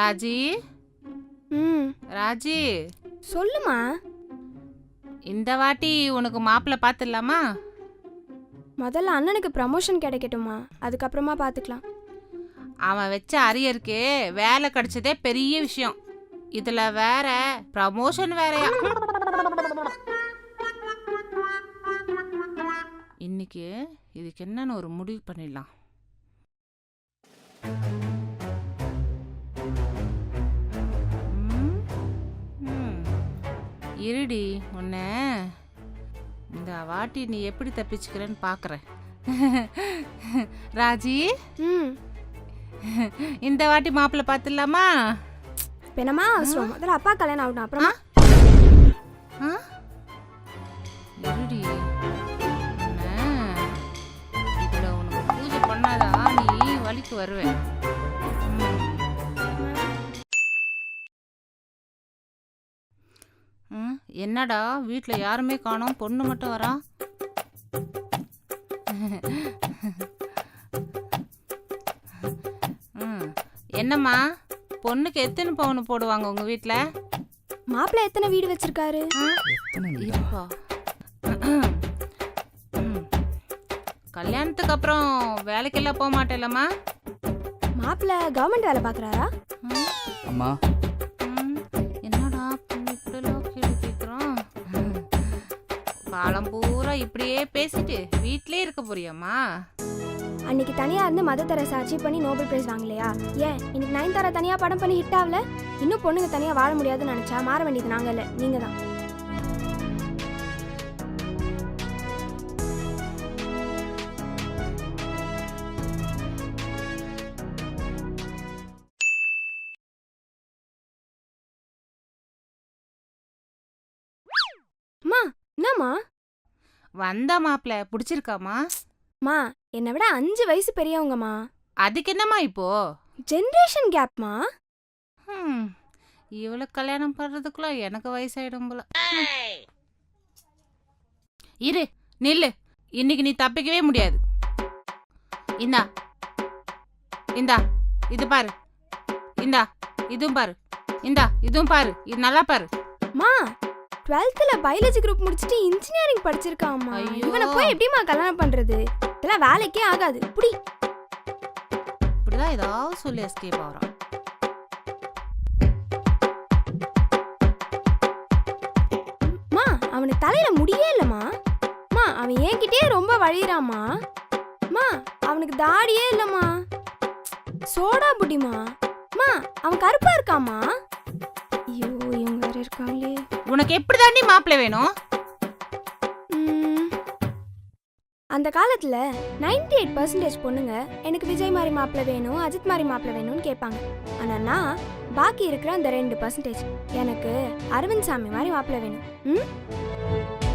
ராஜி? ம். ராஜி? சொல்லுமா. இந்த வாட்டி உனக்கு மாப்பிள்ளை பார்த்துடலாமா? முதல்ல அண்ணனுக்கு ப்ரமோஷன் கிடைக்கட்டுமா? அதுக்கப்புறமா பார்த்துக்கலாம். அவன் வச்ச அரியருக்கு வேலை கிடைச்சதே பெரிய விஷயம். இதுல வேற ப்ரமோஷன் வேறயா? இன்னைக்கு இதுக்கு என்னன்னு ஒரு முடிவு பண்ணிடலாம். இருடி உன்ன. இந்த வாட்டி நீ எப்படி தப்பிச்சுக்கிறேன்னு பார்க்குறேன் ராஜி? இந்த வாட்டி மாப்பிள்ளை பார்த்துடலாமா? என்னம்மா அவசரம் முதல்ல அப்பா கல்யாணம் ஆகட்டும் அப்புறமா? இருடி. இதுல உனக்கு பூஜை பண்ணாதான் நீ வழிக்கு வருவ. ம். என்னடா? வீட்ல யாருமே காணோம். பொண்ணு மட்டும் வரா? ம், என்னம்மா? பொண்ணுக்கு எத்தனை பவுன் போடுவாங்க உங்க வீட்ல? மாப்பிள்ளை எத்தனை வீடு வச்சிருக்காரு? இருப்பா. ம். கல்யாணத்துக்கு அப்புறம் வேலைக்கெல்லாம் போக மாட்டேலம்மா மாப்பிள்ளை கவர்மெண்ட் வேலை பார்க்குறாரா? ம், அம்மா. காலம் பூரா இப்படியே பேசிட்டு வீட்லயே இருக்க போறியாமா அன்னைக்கு தனியா இருந்து மத தெரசா அச்சீவ் பண்ணி நோபல் பிரைஸ் வாங்கலையா? ஏன்? இன்னைக்கு நயன்தாரா தனியா படம் பண்ணி ஹிட் ஆகல? இன்னும் பொண்ணுங்க தனியா வாழ முடியாதுன்னு நினைச்சா மாற வேண்டியது நாங்க இல்ல நீங்க தான் என்னம்மா வந்தா மாப்பிள்ள பிடிச்சிருக்காமா மா என்னை விட அஞ்சு வயசு பெரியவங்கம்மா. அதுக்கு என்னம்மா இப்போ? ஜென்ரேஷன் கேப்மா ம், இவளை கல்யாணம் பண்றதுக்குள்ள எனக்கு வயசாயிடும் போல. இரு நில்லு. இன்னைக்கு நீ தப்பிக்கவே முடியாது. இந்தா. இந்தா இது பாரு. இந்தா இதுவும் பாரு. இந்தா இதுவும் பாரு. இது நல்லா பாரு. மா டுவெல்த்ல பயாலஜி குரூப் முடிச்சுட்டு இன்ஜினியரிங் படிச்சிருக்காம்மா. ஐயோ. இவனை போய் எப்படிம்மா கல்யாணம் பண்றது? இதெல்லாம் வேலைக்கே ஆகாது. புடி. இப்படிதான் ஏதாவது சொல்லி எஸ்கேப் ஆகிறான். மா அவனுக்கு தலையில முடியே இல்லம்மா. மா அவன் என்கிட்டயே ரொம்ப வழியிறாம்மா. மா அவனுக்கு தாடியே இல்லம்மா. சோடா புடிமா மா அவன் கருப்பா இருக்காம்மா. வேற இருக்காங்களே. உனக்கு எப்படி தாண்டி மாப்பிள்ளை வேணும்? அந்த காலத்துல 98% எயிட் பர்சன்டேஜ் பொண்ணுங்க எனக்கு விஜய் மாதிரி மாப்பிள்ளை வேணும் அஜித் மாதிரி மாப்பிள்ளை வேணும்னு கேட்பாங்க. ஆனா நான் பாக்கி இருக்கிற அந்த ரெண்டு பர்சன்டேஜ் எனக்கு அரவிந்த் சாமி மாதிரி மாப்பிள்ளை வேணும். ம்?